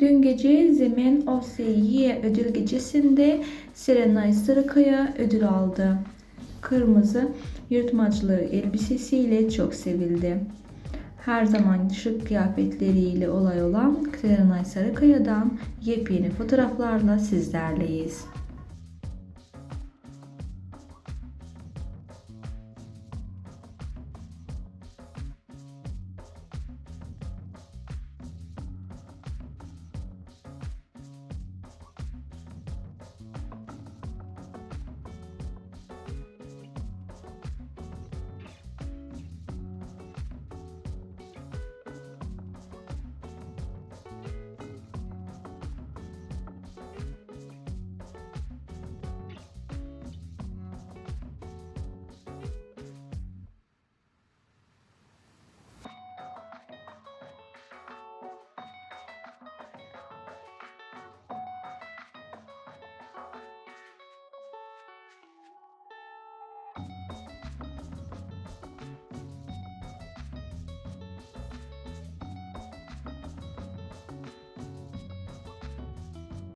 Dün gece Zemin OSY ödül gecesinde Serenay Sarıkaya ödül aldı. Kırmızı yırtmaçlı elbisesiyle çok sevildi. Her zaman şık kıyafetleriyle olay olan Serenay Sarıkaya'dan yepyeni fotoğraflarla sizlerleyiz.